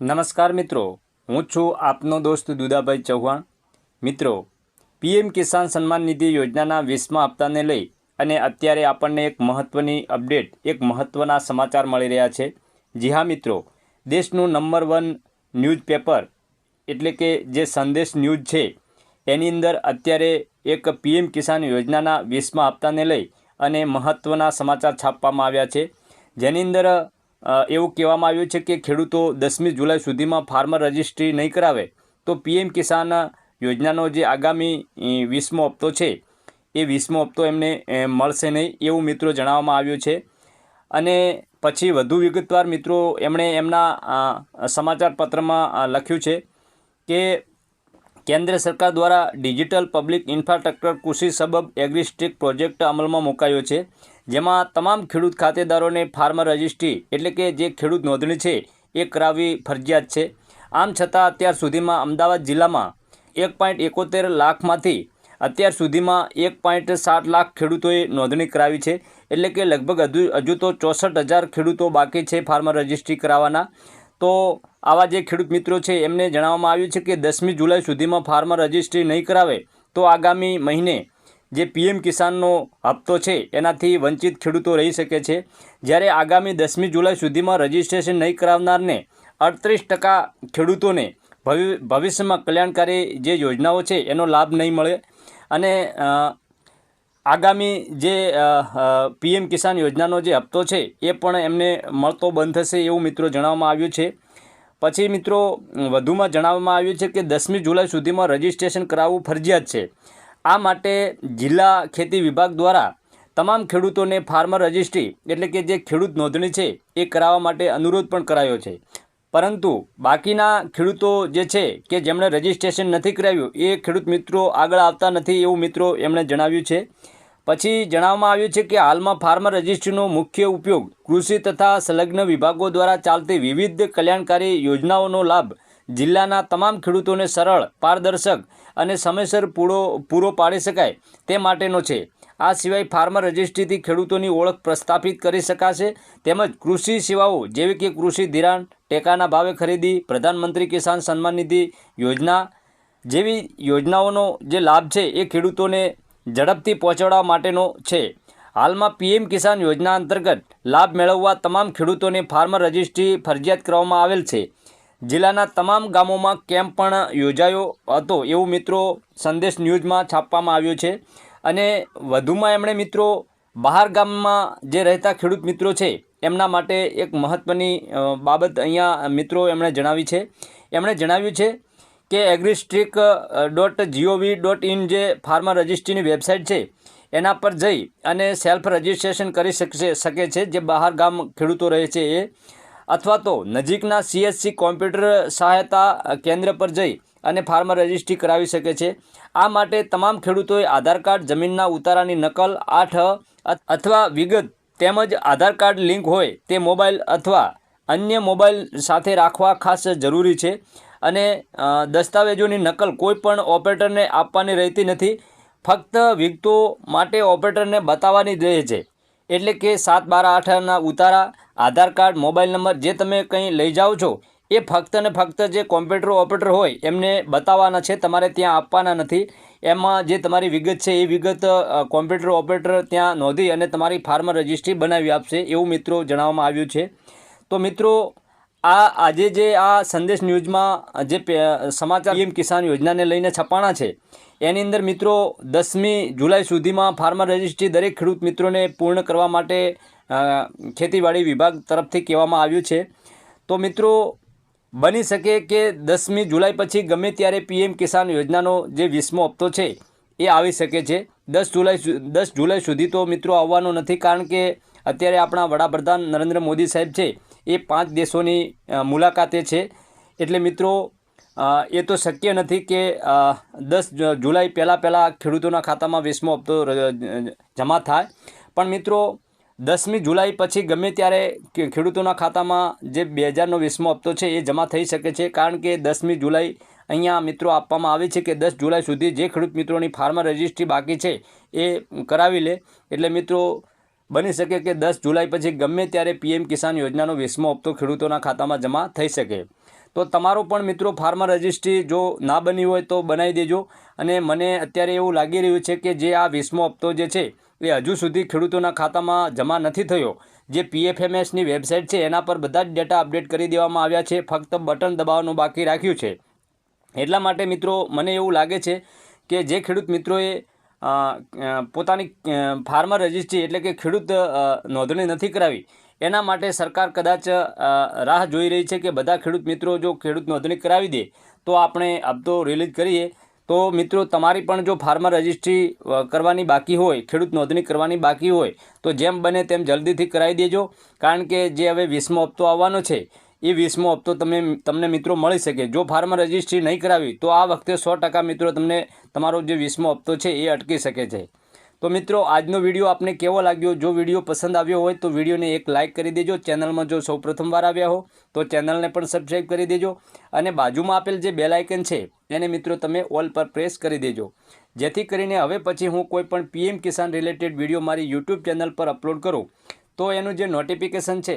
નમસ્કાર મિત્રો, હું છું આપનો દોસ્ત દુદાભાઈ ચૌહાણ. મિત્રો, પીએમ કિસાન સન્માન નિધિ યોજનાના વીસમા હપ્તાને લઈ અને અત્યારે આપણને એક મહત્ત્વની અપડેટ, એક મહત્ત્વના સમાચાર મળી રહ્યા છે. જી હા મિત્રો, દેશનું નંબર વન ન્યૂઝપેપર એટલે કે જે સંદેશ ન્યૂઝ છે, એની અંદર અત્યારે એક પીએમ કિસાન યોજનાના વીસમા હપ્તાને લઈ અને મહત્ત્વના સમાચાર છાપવામાં આવ્યા છે. જેની અંદર એવું કહેવામાં આવ્યું છે કે ખેડૂતો દસમી જુલાઈ સુધીમાં ફાર્મર રજિસ્ટ્રી નહીં કરાવે તો પીએમ કિસાન યોજનાનો જે આગામી વીસમો હપ્તો છે, એ વીસમો હપ્તો એમને મળશે નહીં એવું મિત્રો જણાવવામાં આવ્યું છે. અને પછી વધુ વિગતવાર મિત્રો એમણે એમના સમાચાર પત્રમાં લખ્યું છે કે કેન્દ્ર સરકાર દ્વારા ડિજિટલ પબ્લિક ઇન્ફ્રાસ્ટ્રક્ચર કૃષિ સબબ એગ્રીસ્ટિક પ્રોજેક્ટ અમલમાં મુકાયો છે. જેમાં તમામ ખેડૂત ખાતેદારોને ફાર્મર રજિસ્ટ્રી એટલે કે જે ખેડૂત નોંધણી છે એ કરાવવી ફરજિયાત છે. આમ છતાં અત્યાર સુધીમાં અમદાવાદ જિલ્લામાં એક પોઈન્ટ એકોતેર લાખમાંથી અત્યાર સુધીમાં એક પોઈન્ટ સાત લાખ ખેડૂતોએ નોંધણી કરાવી છે. એટલે કે લગભગ હજુ હજુ તો ચોસઠ હજાર ખેડૂતો બાકી છે ફાર્મર રજિસ્ટ્રી કરાવવાના. તો આવા જે ખેડૂત મિત્રો છે એમને જણાવવામાં આવ્યું છે કે દસમી જુલાઈ સુધીમાં ફાર્મર રજિસ્ટ્રી નહીં કરાવે તો આગામી મહિને જે પીએમ કિસાનનો હપ્તો છે, એનાથી વંચિત ખેડૂતો રહી શકે છે. જ્યારે આગામી દસમી જુલાઈ સુધીમાં રજિસ્ટ્રેશન નહીં કરાવનારને અડત્રીસ ટકા ખેડૂતોને ભવિ, ભવિષ્યમાં કલ્યાણકારી જે યોજનાઓ છે, એનો લાભ નહીં મળે. અને આગામી જે પીએમ કિસાન યોજનાનો જે હપ્તો છે, એ પણ એમને મળતો બંધ થશે એવું મિત્રો જણાવવામાં આવ્યું છે. પછી મિત્રો, વધુમાં જણાવવામાં આવ્યું છે કે દસમી જુલાઈ સુધીમાં રજિસ્ટ્રેશન કરાવવું ફરજિયાત છે. આ માટે જિલ્લા ખેતી વિભાગ દ્વારા તમામ ખેડૂતોને ફાર્મર રજિસ્ટ્રી એટલે કે જે ખેડૂત નોંધણી છે એ કરાવવા માટે અનુરોધ પણ કરાયો છે. પરંતુ બાકીના ખેડૂતો જે છે કે જેમણે રજિસ્ટ્રેશન નથી કરાવ્યું, એ ખેડૂત મિત્રો આગળ આવતા નથી એવું મિત્રો એમણે જણાવ્યું છે. પછી જણાવવામાં આવ્યું છે કે હાલમાં ફાર્મર રજિસ્ટ્રીનો મુખ્ય ઉપયોગ કૃષિ તથા સંલગ્ન વિભાગો દ્વારા ચાલતી વિવિધ કલ્યાણકારી યોજનાઓનો લાભ જિલ્લાના તમામ ખેડૂતોને સરળ, પારદર્શક અને સમયસર પૂરો પૂરો પાડી શકાય તે માટેનો છે. આ સિવાય ફાર્મર રજિસ્ટ્રીથી ખેડૂતોની ઓળખ પ્રસ્થાપિત કરી શકાશે તેમજ કૃષિ સેવાઓ જેવી કે કૃષિ ધિરાણ, ટેકાના ભાવે ખરીદી, પ્રધાનમંત્રી કિસાન સન્માન નિધિ યોજના જેવી યોજનાઓનો જે લાભ છે એ ખેડૂતોને ઝડપથી પહોંચાડવા માટેનો છે. હાલમાં પીએમ કિસાન યોજના અંતર્ગત લાભ મેળવવા તમામ ખેડૂતોને ફાર્મર રજિસ્ટ્રી ફરજિયાત કરવામાં આવેલ છે. જિલ્લાના તમામ ગામોમાં કેમ્પ પણ યોજાયો હતો એવું મિત્રો સંદેશ ન્યૂઝમાં છાપવામાં આવ્યું છે. અને વધુમાં એમણે મિત્રો બહાર ગામમાં જે રહેતા ખેડૂત મિત્રો છે, એમના માટે એક મહત્ત્વની બાબત અહીંયા મિત્રો એમણે જણાવી છે. એમણે જણાવ્યું છે કે agristack dot GOV dot in જે ફાર્મર રજિસ્ટ્રીની વેબસાઇટ છે, એના પર જઈ અને સેલ્ફ રજિસ્ટ્રેશન કરી શકશે, શકે છે, જે બહાર ગામ ખેડૂતો રહે છે એ. અથવા તો નજીકના સીએસસી કોમ્પ્યુટર સહાયતા કેન્દ્ર પર જઈ અને ફાર્મર રજિસ્ટ્રી કરાવી શકે છે. આ માટે તમામ ખેડૂતોએ આધાર કાર્ડ, જમીનના ઉતારાની નકલ, આઠ અથવા વિગત તેમજ આધાર કાર્ડ લિંક હોય તે મોબાઈલ અથવા અન્ય મોબાઈલ સાથે રાખવા ખાસ જરૂરી છે. અને દસ્તાવેજોની નકલ કોઈપણ ઓપરેટરને આપવાની રહેતી નથી. ફક્ત વિગતો માટે ઓપરેટરને બતાવવાની રહે છે. એટલે કે સાત બાર આઠના ઉતારા, આધાર કાર્ડ, મોબાઈલ નંબર જે તમે કંઈ લઈ જાઓ છો, એ ફક્ત ને ફક્ત જે કોમ્પ્યુટર ઓપરેટર હોય એમને બતાવવાના છે, તમારે ત્યાં આપવાના નથી. એમાં જે તમારી વિગત છે, એ વિગત કોમ્પ્યુટર ઓપરેટર ત્યાં નોંધી અને તમારી ફાર્મર રજિસ્ટ્રી બનાવી આપશે એવું મિત્રો જણાવવામાં આવ્યું છે. તો મિત્રો આ આજે જે આ સંદેશ ન્યૂઝમાં જે સમાચાર પીએમ કિસાન યોજનાને લઈને છપાણા છે, એની અંદર મિત્રો દસમી જુલાઈ સુધીમાં ફાર્મર રજિસ્ટ્રી દરેક ખેડૂત મિત્રોને પૂર્ણ કરવા માટે ખેતીવાડી વિભાગ તરફથી કહેવામાં આવ્યું છે. તો મિત્રો, બની શકે કે દસમી જુલાઈ પછી ગમે ત્યારે પીએમ કિસાન યોજનાનો જે વીસમો હપ્તો છે, એ આવી શકે છે. દસ જુલાઈ દસ જુલાઈ સુધી તો મિત્રો આવવાનો નથી, કારણ કે અત્યારે આપણા વડાપ્રધાન નરેન્દ્ર મોદી સાહેબ છે એ પાંચ દેશોની મુલાકાતે છે. એટલે મિત્રો એ તો શક્ય નથી કે દસ જુલાઈ પહેલાં પહેલાં ખેડૂતોના ખાતામાં વીસમો હપ્તો જમા થાય. પણ મિત્રો, દસમી જુલાઈ પછી ગમે ત્યારે ખેડૂતોના ખાતામાં જે બે હજારનો વીસમો હપ્તો છે એ જમા થઈ શકે છે. કારણ કે દસમી જુલાઈ અહીંયા મિત્રો આપવામાં આવે છે કે દસ જુલાઈ સુધી જે ખેડૂત મિત્રોની ફાર્મર રજિસ્ટ્રી બાકી છે એ કરાવી લે. એટલે મિત્રો બની શકે કે દસ જુલાઈ પછી ગમે ત્યારે પીએમ કિસાન યોજનાનો વીસમો હપ્તો ખેડૂતોના ખાતામાં જમા થઈ શકે. તો તમારો પણ મિત્રો ફાર્મર રજિસ્ટ્રી જો ના બની હોય તો બનાવી દેજો. અને મને અત્યારે એવું લાગી રહ્યું છે કે જે આ વીસમો હપ્તો જે છે, એ હજુ સુધી ખેડૂતોના ખાતામાં જમા નથી થયો. જે પીએફએમએસની વેબસાઇટ છે, એના પર બધા જ ડેટા અપડેટ કરી દેવામાં આવ્યા છે. ફક્ત બટન દબાવવાનું બાકી રાખ્યું છે. એટલા માટે મિત્રો, મને એવું લાગે છે કે જે ખેડૂત મિત્રોએ પોતાની ફાર્મર રજિસ્ટ્રી એટલે કે ખેડૂત નોંધણી નથી કરાવી. એના માટે સરકાર કદાચ રાહ જોઈ રહી છે કે બધા ખેડૂત મિત્રો જો ખેડૂત નોંધણી કરાવી દે, તો આપણે હપ્તો રિલીઝ કરીએ. તો મિત્રો, તમારી પણ જો ફાર્મર રજિસ્ટ્રી કરવાની બાકી હોય, ખેડૂત નોંધણી કરવાની બાકી હોય, તો જેમ બને તેમ જલ્દીથી કરાવી દેજો. કારણ કે જે હવે વીસમો હપ્તો આવવાનો છે એ વીસમો હપ્તો તમે, તમને મિત્રો મળી શકે. જો ફાર્મર રજિસ્ટ્રી નહીં કરાવી, તો આ વખતે સો ટકા મિત્રો તમને તમારો જે વીસમો હપ્તો છે એ અટકી શકે છે. તો મિત્રો, આજનો વીડિયો આપને કેવો લાગ્યો? જો વીડિયો પસંદ આવ્યો હોય, તો વિડીયોને એક લાઇક કરી દેજો. ચેનલમાં જો સૌ પ્રથમવાર આવ્યા હો, તો ચેનલને પણ સબસ્ક્રાઈબ કરી દેજો. અને બાજુમાં આપેલ જે બેલ આઇકન છે, એને મિત્રો તમે ઓલ પર પ્રેસ કરી દેજો. જેથી કરીને હવે પછી હું કોઈ પણ પીએમ કિસાન રિલેટેડ વીડિયો મારી યુટ્યુબ ચેનલ પર અપલોડ કરું. તો એનું જે નોટિફિકેશન છે